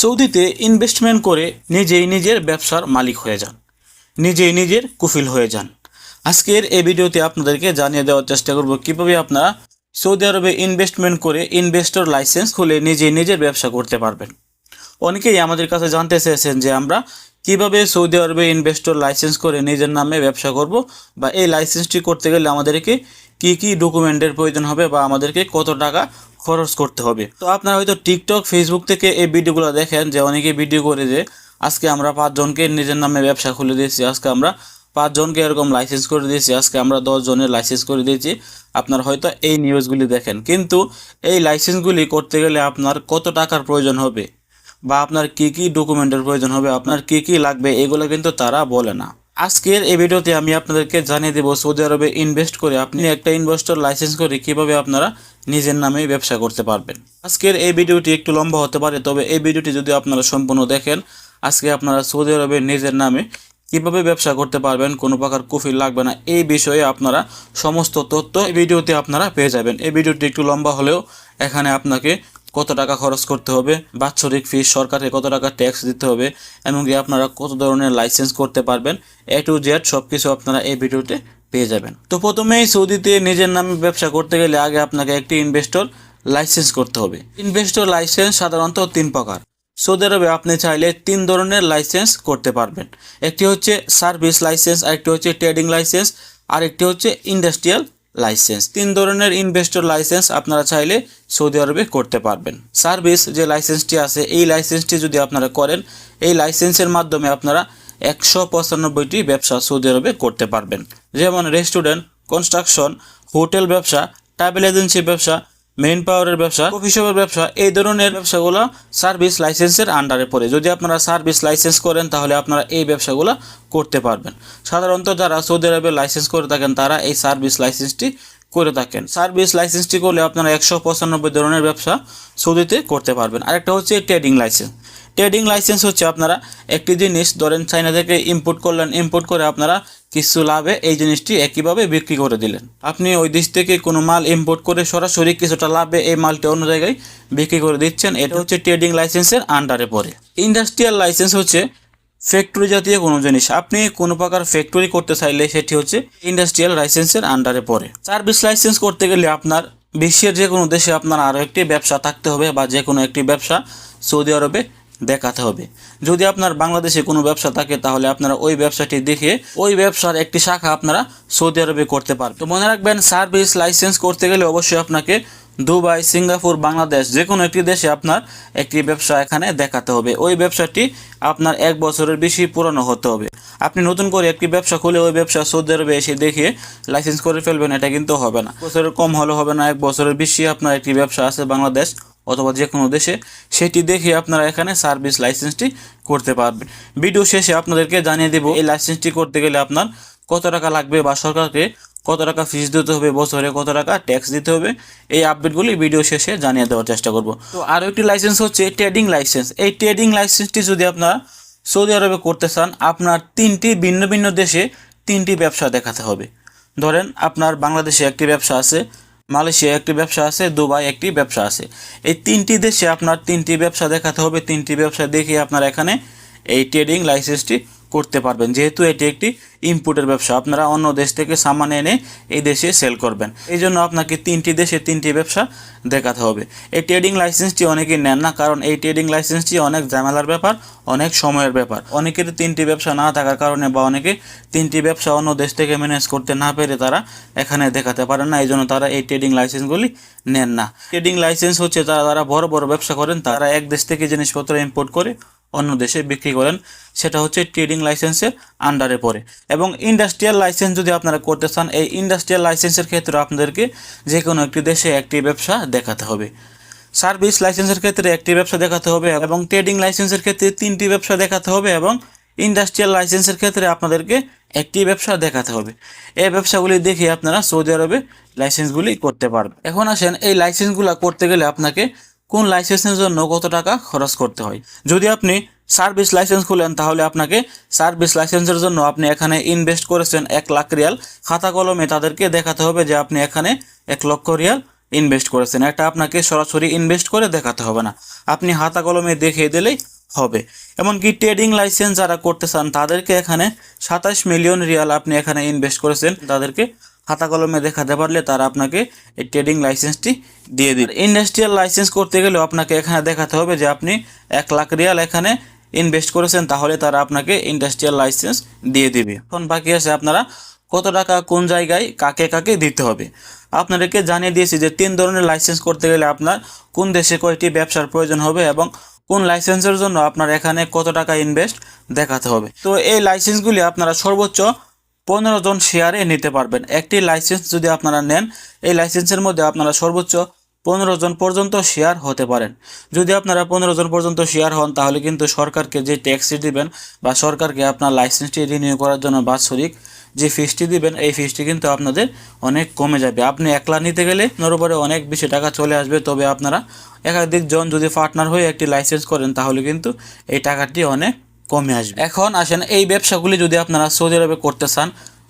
সৌদিতে ইনভেস্টমেন্ট করে নিজেই নিজের ব্যবসার মালিক হয়ে যান। নিজেই নিজের কুফিল হয়ে যান। আজকের এই ভিডিওতে আপনাদেরকে জানিয়ে দেওয়ার চেষ্টা করব, কীভাবে আপনারা সৌদি আরবে ইনভেস্টমেন্ট করে ইনভেস্টর লাইসেন্স খুলে নিজেই নিজের ব্যবসা করতে পারবেন। অনেকেই আমাদের কাছে জানতে চেয়েছেন যে আমরা কীভাবে সৌদি আরবে ইনভেস্টর লাইসেন্স করে নিজের নামে ব্যবসা করব বা এই লাইসেন্সটি করতে গেলে আমাদেরকে কি কি ডকুমেন্টের প্রয়োজন হবে বা আমাদেরকে কত টাকা খরচ করতে হবে। তো আপনারা হয়তো টিকটক ফেসবুক থেকে এই ভিডিওগুলো দেখেন যে অনেকে ভিডিও করে যে, আজকে আমরা পাঁচজনকে নিজের নামে ব্যবসা খুলে দিয়েছি, আজকে আমরা পাঁচজনকে এরকম লাইসেন্স করে দিয়েছি, আজকে আমরা দশ জনের লাইসেন্স করে দিয়েছি। আপনার হয়তো এই নিউজগুলি দেখেন। কিন্তু এই লাইসেন্সগুলি করতে গেলে আপনার কত টাকার প্রয়োজন হবে? বা আপনার কি কি ডকুমেন্টের প্রয়োজন হবে? আপনার কি কি লাগবে? এগুলো কিন্তু তারা বলে না। আজকের এই ভিডিওতে আমি আপনাদেরকে জানিয়ে দেবো সৌদি আরবে ইনভেস্ট করে আপনি একটা ইনভেস্টর লাইসেন্স করে কীভাবে আপনারা নিজের নামে ব্যবসা করতে পারবেন। আজকের এই ভিডিওটি একটু লম্বা হতে পারে, তবে এই ভিডিওটি যদি আপনারা সম্পূর্ণ দেখেন, আজকে আপনারা সৌদি আরবে নিজের নামে কীভাবে ব্যবসা করতে পারবেন, কোনো প্রকার কুফি লাগবে না, এই বিষয়ে আপনারা সমস্ত তথ্য এই ভিডিওতে আপনারা পেয়ে যাবেন। এই ভিডিওটি একটু লম্বা হলেও এখানে আপনাকে কত টাকা খরচ করতে হবে, বাৎসরিক ফিস সরকারকে কত টাকা ট্যাক্স দিতে হবে, এমনকি আপনারা কত ধরনের লাইসেন্স করতে পারবেন এ টু জেড সব কিছু আপনারা এই ভিডিওতে পেয়ে যাবেন। তো প্রথমেই সৌদিতে নিজের নামে ব্যবসা করতে গেলে আগে আপনাকে একটি ইনভেস্টর লাইসেন্স করতে হবে। ইনভেস্টর লাইসেন্স সাধারণত তিন প্রকার। সৌদি আরবে আপনি চাইলে তিন ধরনের লাইসেন্স করতে পারবেন। একটি হচ্ছে সার্ভিস লাইসেন্স আরেকটি হচ্ছে ট্রেডিং লাইসেন্স আরেকটি হচ্ছে ইন্ডাস্ট্রিয়াল লাইসেন্স। তিন ধরনের ইনভেস্টর লাইসেন্স আপনারা চাইলে সৌদি আরবে করতে পারবেন। সার্ভিস যে লাইসেন্সটি আছে, এই লাইসেন্সটি যদি আপনারা করেন, এই লাইসেন্সের মাধ্যমে আপনারা একশো পঁচানব্বইটি ব্যবসা সৌদি আরবে করতে পারবেন। যেমন রেস্টুরেন্ট কনস্ট্রাকশন হোটেল ব্যবসা ট্রাভেল এজেন্সি ব্যবসা মেইন পাওয়ারের ব্যবসা কফি শপের ব্যবসা, এই ধরনের ব্যবসাগুলো সার্ভিস লাইসেন্সের আন্ডারে পড়ে। যদি আপনারা সার্ভিস লাইসেন্স করেন, তাহলে আপনারা এই ব্যবসাগুলো করতে পারবেন। সাধারণত যারা সৌদি আরবে লাইসেন্স করে থাকেন, তারা এই সার্ভিস লাইসেন্সটি করে থাকেন। সার্ভিস লাইসেন্সটি করলে আপনারা একশো পঁচানব্বই ধরনের ব্যবসা সৌদিতে করতে পারবেন। আরেকটা হচ্ছে ট্রেডিং লাইসেন্স ট্রেডিং লাইসেন্স হচ্ছে আপনারা একটি জিনিস, ধরেন চাইনা থেকে ইম্পোর্ট করলেন ইম্পোর্ট করে আপনারা কিছু লাভে এই জিনিসটি একইভাবে বিক্রি করে দিলেন। আপনি ওই দেশ থেকে কোনো মাল ইম্পোর্ট করে সরাসরি কিছুটা লাভে এই মালটি অন্য জায়গায় বিক্রি করে দিচ্ছেন, এটা হচ্ছে ট্রেডিং লাইসেন্সের আন্ডারে পড়ে। ইন্ডাস্ট্রিয়াল লাইসেন্স হচ্ছে ফ্যাক্টরি জাতীয় কোনো জিনিস। আপনি কোনো প্রকার ফ্যাক্টরি করতে চাইলে সেটি হচ্ছে ইন্ডাস্ট্রিয়াল লাইসেন্সের আন্ডারে পড়ে। সার্ভিস লাইসেন্স করতে গেলে আপনার বিশ্বের যে কোনো দেশে আপনার আরও একটি ব্যবসা থাকতে হবে বা যে কোনো একটি ব্যবসা সৌদি আরবে দেখাতে হবে। যদি আপনার বাংলাদেশে কোনো ব্যবসা থাকে, তাহলে আপনারা ওই ব্যবসাটি দেখে ওই ব্যবসার একটি শাখা আপনারা সৌদি আরবে করতে পারবেন। তো মনে রাখবেন, সার্ভিস লাইসেন্স করতে গেলে অবশ্যই আপনাকে দুবাই, সিঙ্গাপুর, বাংলাদেশ যে কোনো একটি দেশে আপনার একটি ব্যবসা এখানে দেখাতে হবে। ওই ব্যবসাটি আপনার এক বছরের বেশি পুরনো হতে হবে। আপনি নতুন করে একটি ব্যবসা খুলে ওই ব্যবসা সৌদি আরবে এসে দেখে লাইসেন্স করে ফেলবেন, এটা কিন্তু হবে না। বছরের কম হলে হবে না, এক বছরের বেশি আপনার একটি ব্যবসা আছে বাংলাদেশ অথবা যে কোনো দেশে, সেটি দেখে আপনারা এখানে সার্ভিস লাইসেন্সটি করতে পারবেন। ভিডিও শেষে আপনাদেরকে জানিয়ে দেব, এই লাইসেন্সটি করতে গেলে আপনার কত টাকা লাগবে বা সরকারকে কত টাকা ফিস দিতে হবে, বছরে কত টাকা ট্যাক্স দিতে হবে, এই আপডেটগুলি ভিডিও শেষে জানিয়ে দেওয়ার চেষ্টা করব। তো আরও একটি লাইসেন্স হচ্ছে ট্রেডিং লাইসেন্স এই ট্রেডিং লাইসেন্সটি যদি আপনারা সৌদি আরবে করতে চান, আপনার তিনটি ভিন্ন ভিন্ন দেশে তিনটি ব্যবসা দেখাতে হবে। ধরেন আপনার বাংলাদেশে একটি ব্যবসা আছে মালয়েশিয়া একটি ব্যবসা আছে দুবাই একটি ব্যবসা আছে। এই তিনটি দেশে আপনার তিনটি ব্যবসা দেখাতে হবে, তিনটি ব্যবসা দেখে আপনার এখানে এই ট্রেডিং লাইসেন্সটি করতে পারবেন। যেহেতু এটি একটি ইম্পোর্টের ব্যবসা, আপনারা অন্য দেশ থেকে সামান এনে এই দেশে সেল করবেন। এই জন্য আপনাকে তিনটি দেশে তিনটি ব্যবসা দেখাতে হবে। এই ট্রেডিং লাইসেন্সটি অনেকেই নেন না, কারণ এই ট্রেডিং লাইসেন্সটি অনেক ঝামেলার ব্যাপার, অনেক সময়ের ব্যাপার। অনেকের তিনটি ব্যবসা না থাকার কারণে বা অনেকে তিনটি ব্যবসা অন্য দেশ থেকে ম্যানেজ করতে না পেরে তারা এখানে দেখাতে পারেন না এই জন্য তারা এই ট্রেডিং লাইসেন্সগুলি নেন না। ট্রেডিং লাইসেন্স হচ্ছে তারা, যারা বড় বড় ব্যবসা করেন, তারা এক দেশ থেকে জিনিসপত্র ইম্পোর্ট করে অন্য দেশে বিক্রি করেন, সেটা হচ্ছে ট্রেডিং লাইসেন্সের আন্ডারে পড়ে। এবং ইন্ডাস্ট্রিয়াল লাইসেন্স যদি আপনারা করতে চান, এই ইন্ডাস্ট্রিয়াল লাইসেন্সের ক্ষেত্রে আপনাদেরকে যে কোনো একটি দেশে একটি ব্যবসা দেখাতে হবে। সার্ভিস লাইসেন্সের ক্ষেত্রে একটি ব্যবসা দেখাতে হবে এবং ট্রেডিং লাইসেন্সের ক্ষেত্রে তিনটি ব্যবসা দেখাতে হবে এবং ইন্ডাস্ট্রিয়াল লাইসেন্সের ক্ষেত্রে আপনাদেরকে একটি ব্যবসা দেখাতে হবে। এই ব্যবসাগুলি দেখে আপনারা সৌদি আরবে লাইসেন্সগুলি করতে পারবেন। এখন আসেন, এই লাইসেন্সগুলো করতে গেলে আপনাকে কোন লাইসেন্সের জন্য কত টাকা খরচ করতে হয়? যদি আপনি সার্ভিস লাইসেন্স খুলেন, তাহলে আপনাকে সার্ভিস লাইসেন্সের জন্য আপনি এখানে ইনভেস্ট করেছেন এক লাখ রিয়াল। খাতা কলমে তাদেরকে দেখাতে হবে যে আপনি এখানে এক লক্ষ রিয়াল ইনভেস্ট করেছেন। এটা আপনাকে সরাসরি ইনভেস্ট করে দেখাতে হবে না। আপনি হাতা কলমে দেখিয়ে দিলেই হবে। এমনকি ট্রেডিং লাইসেন্স যারা করতে চান, তাদেরকে এখানে সাতাশ মিলিয়ন রিয়াল আপনি এখানে ইনভেস্ট করেছেন। তাদেরকে হাতা কলমে দেখাতে পারলে তারা আপনাকে এই ট্রেডিং লাইসেন্সটি দিয়ে দিবে। ইন্ডাস্ট্রিয়াল লাইসেন্স করতে গেলেও আপনাকে এখানে দেখাতে হবে যে আপনি এক লাখ রিয়াল এখানে ইনভেস্ট করেছেন, তাহলে তারা আপনাকে ইন্ডাস্ট্রিয়াল লাইসেন্স দিয়ে দিবে। এখন বাকি আছে আপনারা কত টাকা, কোন জায়গায়, কাকে কাকে দিতে হবে। আপনাদেরকে জানিয়ে দিয়েছি যে তিন ধরনের লাইসেন্স করতে গেলে আপনার কোন দেশে কয়টি ব্যবসার প্রয়োজন হবে এবং কোন লাইসেন্সের জন্য আপনার এখানে কত টাকা ইনভেস্ট দেখাতে হবে। তো এই লাইসেন্সগুলি আপনারা সর্বোচ্চ পনেরো জন শেয়ারে নিতে পারবেন। একটি লাইসেন্স যদি আপনারা নেন, এই লাইসেন্সের মধ্যে আপনারা সর্বোচ্চ পনেরো জন পর্যন্ত শেয়ার হতে পারেন। যদি আপনারা পনেরো জন পর্যন্ত শেয়ার হন, তাহলে কিন্তু সরকারকে যে ট্যাক্সটি দিবেন বা সরকারকে আপনার লাইসেন্সটি রিনিউ করার জন্য বাৎসরিক যে ফিসটি দিবেন, এই ফিসটি কিন্তু আপনাদের অনেক কমে যাবে। আপনি একলা নিতে গেলে আপনার উপরে অনেক বেশি টাকা চলে আসবে, তবে আপনারা একাধিক জন যদি পার্টনার হয়ে একটি লাইসেন্স করেন, তাহলে কিন্তু এই টাকাটি অনেক কমে আসবে। এখন আসেন, এই ব্যবসাগুলি যদি আপনারা সৌদি আরবে করতে চান,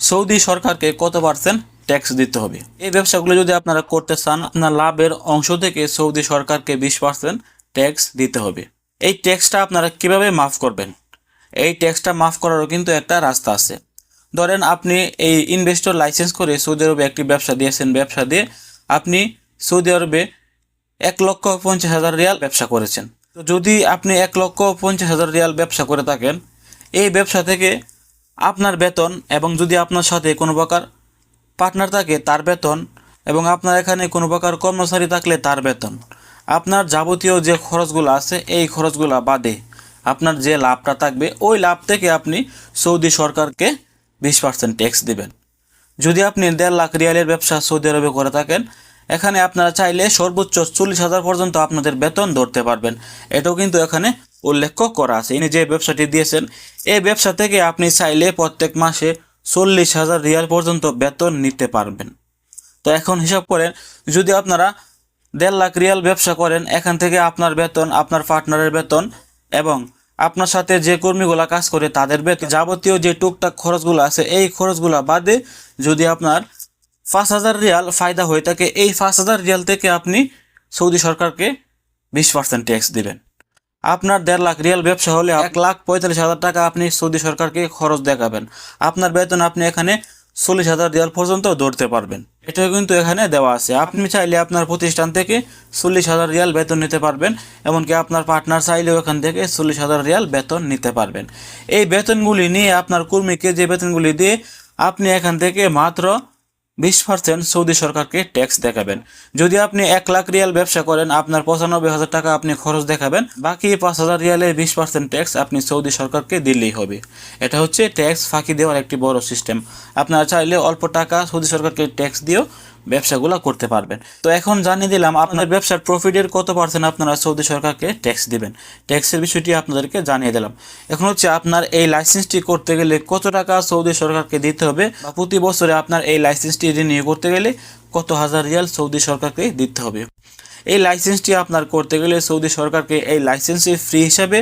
সৌদি সরকারকে কত পার্সেন্ট ট্যাক্স দিতে হবে? এই ব্যবসাগুলো যদি আপনারা করতে চান, আপনার লাভের অংশ থেকে সৌদি সরকারকে বিশ পার্সেন্ট ট্যাক্স দিতে হবে। এই ট্যাক্সটা আপনারা কীভাবে মাফ করবেন? এই ট্যাক্সটা মাফ করারও কিন্তু একটা রাস্তা আছে। ধরেন, আপনি এই ইনভেস্টর লাইসেন্স করে সৌদি আরবে একটি ব্যবসা দিয়েছেন, ব্যবসা দিয়ে আপনি সৌদি আরবে এক লক্ষ পঞ্চাশ হাজার রিয়াল ব্যবসা করেছেন। তো যদি আপনি এক লক্ষ পঞ্চাশ হাজার রিয়াল ব্যবসা করে থাকেন, এই ব্যবসা থেকে আপনার বেতন এবং যদি আপনার সাথে কোনো প্রকার পার্টনার থাকে, তার বেতন এবং আপনার এখানে কোনো প্রকার কর্মচারী থাকলে তার বেতন। আপনার যাবতীয় যে খরচগুলো আছে, এই খরচগুলো বাদে আপনার যে লাভটা থাকবে, ওই লাভ থেকে আপনি সৌদি সরকারকে বিশ পার্সেন্ট ট্যাক্স দেবেন। যদি আপনি দেড় লাখ রিয়ালের ব্যবসা সৌদি আরবে করে থাকেন এখানে আপনারা চাইলে সর্বোচ্চ চল্লিশ হাজার পর্যন্ত আপনাদের বেতন ধরতে পারবেন। এটাও কিন্তু এখানে উল্লেখ করা আছে। ইনি যে ব্যবসাটি দিয়েছেন, এই ব্যবসা থেকে আপনি চাইলে প্রত্যেক মাসে চল্লিশ হাজার রিয়াল পর্যন্ত বেতন নিতে পারবেন। তো এখন হিসাব করেন, যদি আপনারা দেড় লাখ রিয়াল ব্যবসা করেন, এখান থেকে আপনার বেতন, আপনার পার্টনারের বেতন এবং আপনার সাথে যে কর্মীগুলা কাজ করে তাদের বেতন যাবতীয় যে টুকটাক খরচগুলো আছে, এই খরচগুলো বাদে যদি আপনার পাঁচ হাজার রিয়াল ফায়দা হয়ে থাকে। এই পাঁচ হাজার রিয়াল থেকে আপনি সৌদি সরকারকে বিশ পার্সেন্ট ট্যাক্স দিবেন। আপনার দেড় লাখ রিয়াল ব্যবসা হলে এক লাখ পঁয়তাল্লিশ হাজার টাকা আপনি সৌদি সরকারকে খরচ দেখাবেন। আপনার বেতন আপনি এখানে চল্লিশ হাজার রিয়াল পর্যন্ত ধরতে পারবেন। এটাও কিন্তু এখানে দেওয়া আছে। আপনি চাইলে আপনার প্রতিষ্ঠান থেকে চল্লিশ হাজার রিয়াল বেতন নিতে পারবেন, এমনকি আপনার পার্টনার চাইলেও এখান থেকে চল্লিশ হাজার রিয়াল বেতন নিতে পারবেন। এই বেতনগুলি নিয়ে আপনার কর্মীকে যে বেতনগুলি দিয়ে আপনি এখান থেকে মাত্র বিশ পার্সেন্ট সৌদি সরকারকে ট্যাক্স দেখাবেন। যদি আপনি এক লাখ রিয়াল ব্যবসা করেন, আপনার পঁচানব্বই হাজার টাকা আপনি খরচ দেখাবেন, বাকি পাঁচ হাজার রিয়ালের বিশ পার্সেন্ট ট্যাক্স আপনি সৌদি সরকারকে দিলেই হবে। এটা হচ্ছে ট্যাক্স ফাঁকি দেওয়ার একটি বড় সিস্টেম আপনারা চাইলে অল্প টাকা সৌদি সরকারকে ট্যাক্স দিয়েও ব্যবসাগুলো করতে পারবেন। তো এখন জানিয়ে দিলাম, আপনার ব্যবসার প্রফিটের কত পার্সেন্ট আপনারা সৌদি সরকারকে ট্যাক্স দিবেন? ট্যাক্সের বিষয়টি আপনাদেরকে জানিয়ে দিলাম। এখন হচ্ছে আপনার এই লাইসেন্সটি করতে গেলে কত টাকা সৌদি সরকারকে দিতে হবে বা প্রতি বছরে আপনার এই লাইসেন্সটি রিনিউ করতে গেলে কত হাজার রিয়াল সৌদি সরকারকে দিতে হবে? এই লাইসেন্সটি আপনার করতে গেলে সৌদি সরকারকে এই লাইসেন্সের ফ্রি হিসাবে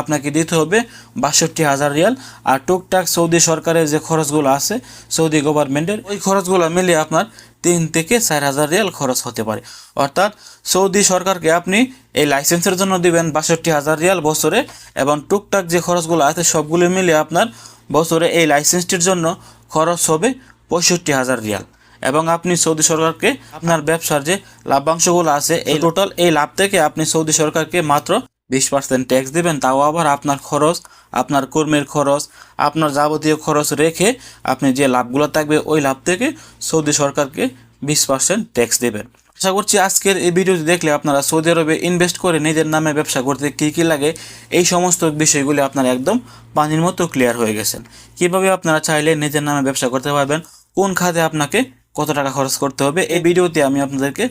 আপনাকে দিতে হবে বাষট্টি হাজার রিয়াল। আর টুকটাক সৌদি সরকারের যে খরচগুলো আছে, সৌদি গভর্নমেন্টের ওই খরচগুলো মিলে আপনার তিন থেকে চার হাজার রিয়াল খরচ হতে পারে। অর্থাৎ সৌদি সরকারকে আপনি এই লাইসেন্সের জন্য দিবেন বাষট্টি হাজার রিয়াল বছরে এবং টুকটাক যে খরচগুলো আছে সবগুলো মিলে আপনার বছরে এই লাইসেন্সটির জন্য খরচ হবে পঁয়ষট্টি হাজার রিয়াল। এবং আপনি সৌদি সরকারকে আপনার ব্যবসার যে লাভ্যাংশগুলো আছে এই টোটাল এই লাভ থেকে আপনি সৌদি সরকারকে মাত্র বিশ পার্সেন্ট ট্যাক্স দেবেন, তাও আবার আপনার খরচ, আপনার কর্মীর খরচ, আপনার যাবতীয় খরচ রেখে আপনি যে লাভগুলো থাকবে ওই লাভ থেকে সৌদি সরকারকে বিশ পার্সেন্ট ট্যাক্স দেবেন। আশা করছি আজকের এই ভিডিওটি দেখলে আপনারা সৌদি আরবে ইনভেস্ট করে নিজের নামে ব্যবসা করতে কী কী লাগে, এই সমস্ত বিষয়গুলি আপনারা একদম পানির মতো ক্লিয়ার হয়ে গেছেন। কীভাবে আপনারা চাইলে নিজের নামে ব্যবসা করতে পারবেন, কোন খাতে আপনাকে কত টাকা খরচ করতে হবে, এই ভিডিওতে আমি আপনাদেরকে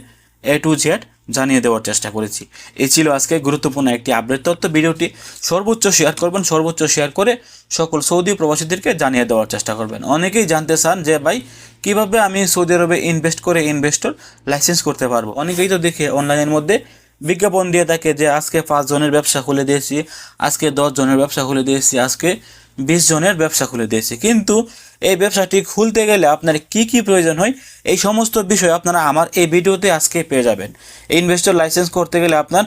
এ টু জেড জানিয়ে দেওয়ার চেষ্টা করেছি। এই ছিল আজকে গুরুত্বপূর্ণ একটি আপডেট তথ্য ভিডিওটি সর্বোচ্চ শেয়ার করবেন, সর্বোচ্চ শেয়ার করে সকল সৌদি প্রবাসীদেরকে জানিয়ে দেওয়ার চেষ্টা করবেন। অনেকেই জানতে চান যে, ভাই, কীভাবে আমি সৌদি আরবে ইনভেস্ট করে ইনভেস্টর লাইসেন্স করতে পারব? অনেকেই তো দেখে অনলাইনের মধ্যে বিজ্ঞাপন দিয়ে থাকে যে, আজকে পাঁচ জনের ব্যবসা খুলে দিয়েছি, আজকে দশ জনের ব্যবসা খুলে দিয়েছি, আজকে বিশ জনের ব্যবসা খুলে দিয়েছি। কিন্তু এই ব্যবসাটি খুলতে গেলে আপনার কি কি প্রয়োজন হয়, এই সমস্ত বিষয় আপনারা আমার এই ভিডিওতে আজকে পেয়ে যাবেন। ইনভেস্টর লাইসেন্স করতে গেলে আপনার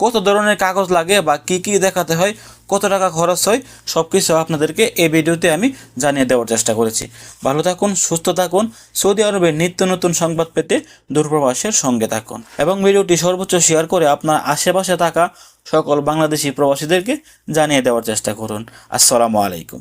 কত ধরনের কাগজ লাগে বা কি কি দেখাতে হয়, কত টাকা খরচ হয় সব কিছু আপনাদেরকে এই ভিডিওতে আমি জানিয়ে দেওয়ার চেষ্টা করেছি। ভালো থাকুন, সুস্থ থাকুন, সৌদি আরবের নিত্য নতুন সংবাদ পেতে দূরপ্রবাসের সঙ্গে থাকুন। এবং ভিডিওটি সর্বোচ্চ শেয়ার করে আপনার আশেপাশে থাকা সকল বাংলাদেশি প্রবাসীদেরকে জানিয়ে দেওয়ার চেষ্টা করুন। আসসালামু আলাইকুম।